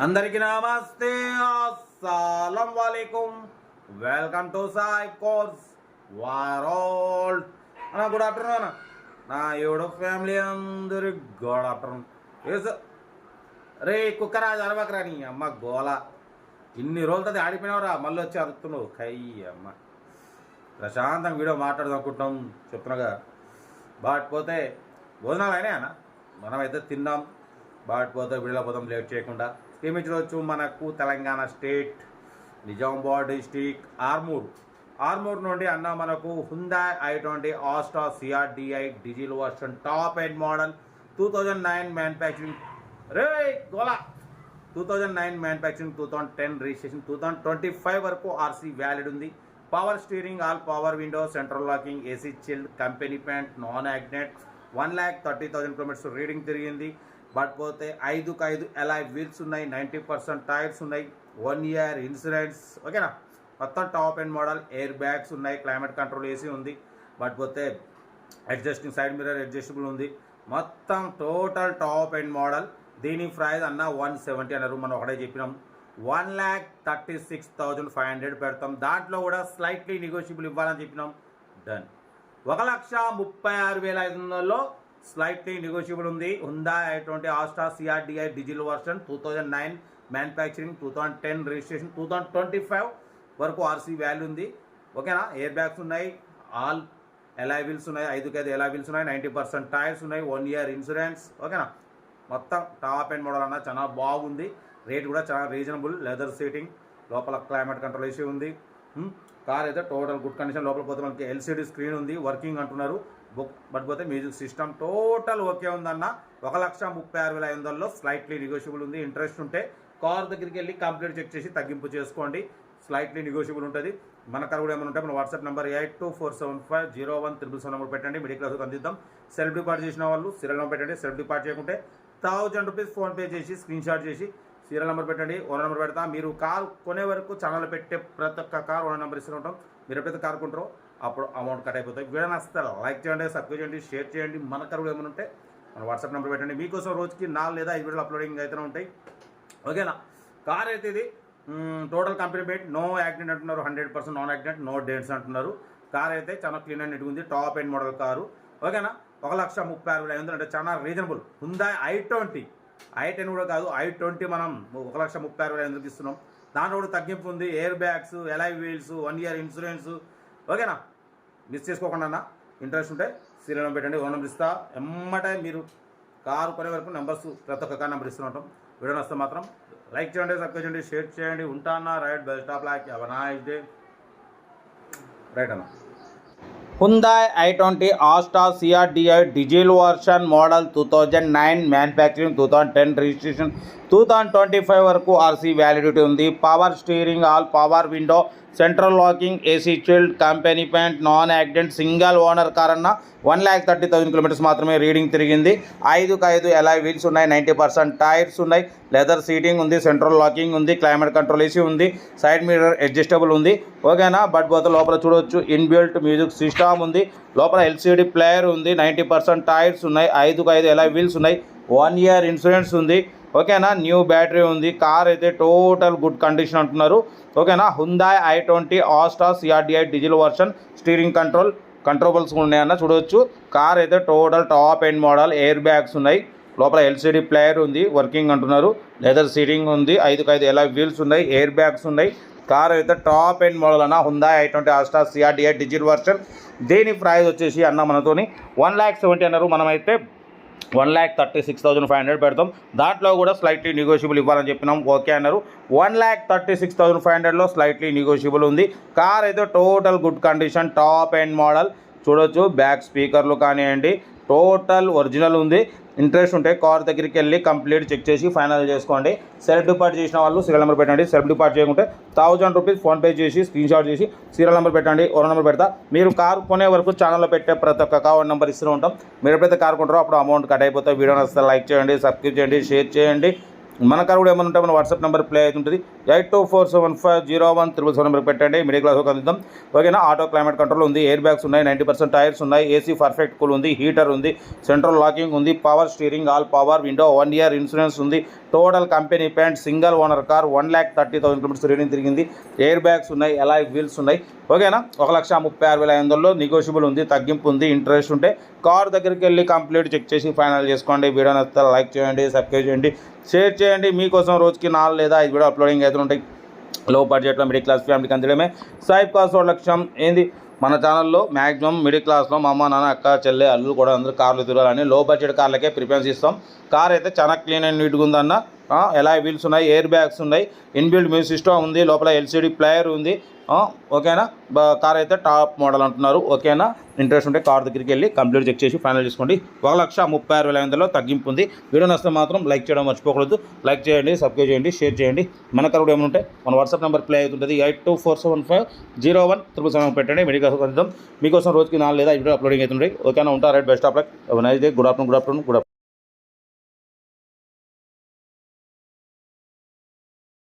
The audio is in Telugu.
అందరికి నమస్తే. అస్సలం వాలేకుం. Welcome to Sai cars world. అన్న గుడ్ ఆఫ్టర్నూన్ అన్న. నా ఎవడో ఫ్యామిలీ అందరి గుడ్ ఆఫ్టర్నూన్. ఎస్. రే కుక్కరాజు అరవకరా నీ అమ్మ గోల. ఇన్ని రోజులతో ఆడిపోయినావురా మళ్ళీ వచ్చి అరుతున్నావు కై అమ్మ. ప్రశాంతంగా వీడియో మాట్లాడదాం అనుకుంటున్నాం చెప్తున్నాగా. బాట్ పోతే భోజనాలు అయినాయి అన్న? మనమైతే తిన్నాం. బాటిపోతే వీడియోలో పోతాం లేట్ చేయకుండా. ఏమించవచ్చు మనకు తెలంగాణ స్టేట్ నిజామాబాద్ డిస్టిక్ ఆర్మూర్. ఆర్మూర్ నుండి అన్న మనకు Hyundai I twenty Asta CRDI diesel version top end model two thousand nine manufacturing ray Gola! Two thousand nine manufacturing two thousand ten registration two thousand twenty five వరకు ఆర్సీ వ్యాలిడ్ ఉంది. Power steering all power window central locking AC chilled company paint non accident one lakh thirty thousand kilometres reading తిరిగింది. బట్ పోతే ఐదుకు ఐదు ఎలా వీల్స్ ఉన్నాయి నైంటీ పర్సెంట్ టైర్స్ ఉన్నాయి వన్ ఇయర్ ఇన్సూరెన్స్ ఓకేనా? మొత్తం top end model air bags ఉన్నాయి క్లైమేట్ కంట్రోల్ ఏసీ ఉంది బట్ పోతే అడ్జస్టింగ్ సైడ్ మిర్రర్ అడ్జస్టబుల్ ఉంది. మొత్తం టోటల్ టాప్ అండ్ మోడల్ దీని ప్రైస్ అన్న వన్ సెవెంటీ అన్నారు మనం ఒకటే చెప్పినాం. One lakh thirty six thousand five hundred పెడతాం. దాంట్లో కూడా స్లైట్లీ నెగోషియబుల్ ఇవ్వాలని చెప్పినాం. డన్ ఒక లక్ష ముప్పై ఆరు వేల ఐదు వందలలో స్లైట్లీ నెగోషియబుల్ ఉంది. హుందా అటువంటి Asta CRDI digital version two thousand nine manufacturing two thousand ten registration two thousand twenty five వరకు ఆర్సీ వాల్యూ ఉంది. ఓకేనా ఎయిర్ బ్యాగ్స్ ఉన్నాయి. ఆల్ ఎలైవిల్స్ ఉన్నాయి. ఐదుకి ఐదు ఎలాయ్ ఉన్నాయి. నైంటీ పర్సెంట్ టైర్స్ ఉన్నాయి. వన్ ఇయర్ ఇన్సూరెన్స్ ఓకేనా మొత్తం టాప్ అండ్ మోడల్ అన్న చాలా బాగుంది. రేట్ కూడా చాలా రీజనబుల్ లెదర్ సీటింగ్ లోపల క్లైమేట్ కంట్రోల్ ఏసీ ఉంది. కార్ అయితే టోటల్ గుడ్ కండిషన్ లోపల పోతే మనకి ఎల్సీడీ స్క్రీన్ ఉంది. వర్కింగ్ అంటున్నారు. బుక్. బట్ పోతే మ్యూజిక్ సిస్టమ్ టోటల్ ఓకే ఉందన్న. ఒక లక్ష ముప్పై ఆరు వేల ఐదు వందలలో స్లైట్లీ నెగోషియబుల్ ఉంది. ఇంట్రెస్ట్ ఉంటే కార్ దగ్గరికి వెళ్ళి కంప్లీట్ చెక్ చేసి తగ్గింపు చేసుకోండి. స్లైట్లీ నెగోషియబుల్ ఉంటుంది. మన కార్ కూడా ఏమైనా ఉంటే మన WhatsApp number eight two four seven five zero one triple seven number పెట్టండి మిడిల్ క్లాస్కి అందిద్దాం. సెల్ఫ్ డిపార్ట్ చేసిన వాళ్ళు సీరియల్ నెంబర్ పెట్టండి. సెల్ఫ్ డిపార్ట్ చేయకుంటే థౌజండ్ రూపీస్ ఫోన్పే చేసి స్క్రీన్ షాట్ చేసి సీరియల్ నెంబర్ పెట్టండి. ఓనర్ నెంబర్ పెడతా. మీరు కార్ కొనే వరకు ఛానల్ పెట్టే ప్రతి ఒక్క కార్ ఓనర్ నెంబర్ ఇస్తూ ఉంటాం. మీరు ఎప్పుడైతే కార్ కొంటారో అప్పుడు అమౌంట్ కట్ అయిపోతాయి. వీడియో నచ్చితే లైక్ చేయండి సబ్స్క్రైబ్ చేయండి షేర్ చేయండి. మన కరువులు ఏమైనా ఉంటే మన వాట్సాప్ నెంబర్ పెట్టండి. మీకోసం రోజుకి నాలుగు లేదా ఐదు వీడియోలు అప్లోడింగ్ అయితేనే ఉంటాయి. ఓకేనా కార్ అయితే ఇది టోటల్ కంపెనీ పెట్టి నో యాక్సిడెంట్ అంటున్నారు hundred percent non accident no dents అంటున్నారు. కార్ అయితే చాలా క్లీన్ అండ్ ఉంది టాప్ ఎండ్ మోడల్ కారు ఓకేనా ఒక లక్ష ముప్పై ఆరు వేల ఐదు అంటే చాలా రీజనబుల్ ఉందా ఐ ట్వంటీ ఐ టెన్ కూడా కాదు ఐ ట్వంటీ మనం ఒక లక్ష ముప్పై ఆరు వేల ఐదు ఇస్తున్నాం. దాంట్లో కూడా తగ్గింపు ఉంది. Air bags alloy wheels one year insurance ఓకేనా? మిస్ చేసుకోకుండా అన్న. ఇంట్రెస్ట్ ఉంటే సీరియల్ నెంబర్ పెట్టండి ఓన్ నెంబర్ ఇస్తా. ఎమ్మటే మీరు కారు కొనే వరకు నెంబర్స్ ప్రతి ఒక్క కార్ నెంబర్ ఇస్తూ ఉంటాం. వీడియో వస్తే మాత్రం లైక్ చేయండి సబ్స్క్రైబ్ చేయండి షేర్ చేయండి. ఉంటానా right best of luck have a nice day right అన్న. Hyundai I twenty Asta CRDI diesel version model two thousand nine manufacturing two thousand ten registration two thousand twenty five వరకు ఆర్సీ వ్యాలిడిటీ ఉంది. Power steering all power window central locking AC chilled company paint non accident single owner car అన్న one lakh thirty thousand kilometres మాత్రమే రీడింగ్ తిరిగింది. ఐదుకు ఐదు ఎలా వీల్స్ ఉన్నాయి? నైంటీ పర్సెంట్ టైర్స్ ఉన్నాయి. లెదర్ సీటింగ్ ఉంది సెంట్రల్ లాకింగ్ ఉంది క్లైమేట్ కంట్రోల్ ఏసీ ఉంది సైడ్ మీటర్ అడ్జస్టబుల్ ఉంది. ఓకేనా? బట్ పోతే లోపల చూడొచ్చు ఇన్బిల్ట్ మ్యూజిక్ సిస్టమ్ ఉంది. లోపల ఎల్సీడీ ప్లేయర్ ఉంది నైంటీ పర్సెంట్ టైర్స్ ఉన్నాయి. ఐదుకు ఐదు ఎలా వీల్స్ ఉన్నాయి? వన్ ఇయర్ ఇన్సూరెన్స్ ఉంది. ఓకేనా? న్యూ బ్యాటరీ ఉంది. కార్ అయితే టోటల్ గుడ్ కండిషన్ అంటున్నారు. ఓకేనా? Hyundai I twenty Asta CRDI diesel version steering control కంట్రోబుల్స్ ఉన్నాయన్న చూడవచ్చు కార్ అయితే total top end model air bags ఉన్నాయి. లోపల ఎల్సీడీ ప్లేయర్ ఉంది వర్కింగ్ అంటున్నారు. లెదర్ సీటింగ్ ఉంది ఐదుకు ఐదు ఎలా వీల్స్ ఉన్నాయి ఎయిర్ బ్యాగ్స్ ఉన్నాయి. కార్ అయితే టాప్ ఎండ్ మోడల్ అన్న Hyundai I twenty Asta CRDI diesel version దీని ప్రైస్ వచ్చేసి అన్న మనతోని వన్ ల్యాక్ సెవెంటీ అన్నారు. మనమైతే one lakh thirty six thousand five hundred పెడతాం. దాంట్లో కూడా స్లైట్లీ నెగోషియబుల్ ఇవ్వాలని చెప్పినాం. ఓకే అన్నారు. One lakh thirty six thousand five హండ్రెడ్లో స్లైట్లీ నెగోషియబుల్ ఉంది. కార్ అయితే total good condition top and model చూడొచ్చు బ్యాక్ స్పీకర్లు కానివ్వండి టోటల్ ఒరిజినల్ ఉంది. ఇంట్రెస్ట్ ఉంటే కార్ దగ్గరికి వెళ్ళి కంప్లీట్ చెక్ చేసి ఫైనల్ చేసుకోండి. సెల్ఫ్ డిపార్ట్ చేసిన వాళ్ళు సీరియల్ నెంబర్ పెట్టండి. సెల్ఫ్ డిపార్ట్ చేయకుంటే థౌజండ్ రూపీస్ ఫోన్పే చేసి స్క్రీన్ షాట్ చేసి సీరియల్ నెంబర్ పెట్టండి. ఓనర్ నెంబర్ పెడతా. మీరు కార్ కొనే వరకు ఛానల్లో పెట్టే ప్రతి ఒక్క కార్ నెంబర్ ఇస్తూ ఉంటాం. మీరు ఎప్పుడైతే కార్ కొంటారో అప్పుడు అమౌంట్ కట్ అయిపోతే వీడియో వస్తే లైక్ చేయండి సబ్స్క్రైబ్ చేయండి షేర్ చేయండి. మన కార్ కూడా ఏమైనా ఉంటే మన వాట్సాప్ నెంబర్ ప్లే అవుతుంటుంది. Eight two four seven five zero one triple seven number పెట్టండి. మిడిల్ క్లాస్ ఒక అందిద్దాం ఓకేనా? ఆటో క్లైమేట్ కంట్రోల్ ఉంది. ఎయిర్ బ్యాగ్స్ ఉన్నాయి. నైంటీ పర్సెంట్ టైర్స్ ఉన్నాయి. ఏసీ పర్ఫెక్ట్ కూల్ ఉంది. హీటర్ ఉంది. సెంట్రల్ లాకింగ్ ఉంది. Power steering all power window one year insurance ఉంది. Total company paint single owner car one lakh thirty thousand kilometres reading తిరిగింది. ఎయిర్ బ్యాగ్స్ ఉన్నాయి. అలాయ్ వీల్స్ ఉన్నాయి. ఓకేనా? ఒక లక్ష ముప్పై ఆరు వేల ఐదు వందల్లో నెగోషియబుల్ ఉంది తగ్గింపు ఉంది ఇంట్రెస్ట్ ఉంటే కార్ దగ్గరికి వెళ్ళి కంప్లీట్ చెక్ చేసి ఫైనల్ చేసుకోండి. వీడియో నచ్చితే లైక్ చేయండి సబ్స్క్రైబ్ చేయండి షేర్ చేయండి. మీకోసం రోజుకి నాలుగు లేదా ఐదు వీడియో అప్లోడింగ్ అయితే ఉంటాయి. లో బడ్జెట్లో మిడిల్ క్లాస్ ఫ్యామిలీకి అందడమే సాయిబ్ కాస్ట్ లక్ష్యం ఏంది? మన ఛానల్లో మ్యాక్సిమం మిడిల్ క్లాస్లో మా అమ్మ నాన్న అక్క చెల్లె అల్లు కూడా అందరూ కార్లు తిరగాలని లో బడ్జెట్ కార్లకే ప్రిఫరెన్స్ ఇస్తాం. కార్ అయితే చాలా క్లీన్ అండ్ నీట్గా ఉందన్న ఎలా వీల్స్ ఉన్నాయి? ఎయిర్ బ్యాగ్స్ ఉన్నాయి. ఇన్బిల్డ్ మ్యూజిక్ సిస్టమ్ ఉంది. లోపల ఎల్సిడి ప్లేయర్ ఉంది. ఆ, ఓకేనా? కార్ అయితే టాప్ మోడల్ అంటున్నారు. ఓకేనా? ఇంట్రెస్ట్ ఉంటే కార్ దగ్గరికి వెళ్ళి కంప్లీట్ చెక్ చేసి ఫైనల్ చేసుకోండి. ఒక లక్ష ముప్పై ఆరు వేల ఐదు తగ్గింపు ఉంది. వీడియో నచ్చితే మాత్రం లైక్ చేయడం మర్చిపోకూడదు. లైక్ చేయండి సబ్స్క్రైబ్ చేయండి షేర్ చేయండి. మన కరుడు కూడా ఏమైనా మన వాట్సాప్ నెంబర్ ప్లే అవుతుంటుంది. Eight two four seven five zero one triple seven పెట్టండి. మెడికల్ కొంచెం మీకోసం రోజుకి నాలుగు లేదా ఇప్పుడు అప్లోడింగ్ అవుతుంటాయి. ఓకేనా? ఉంటారు right. Best of luck nice day good afternoon good afternoon good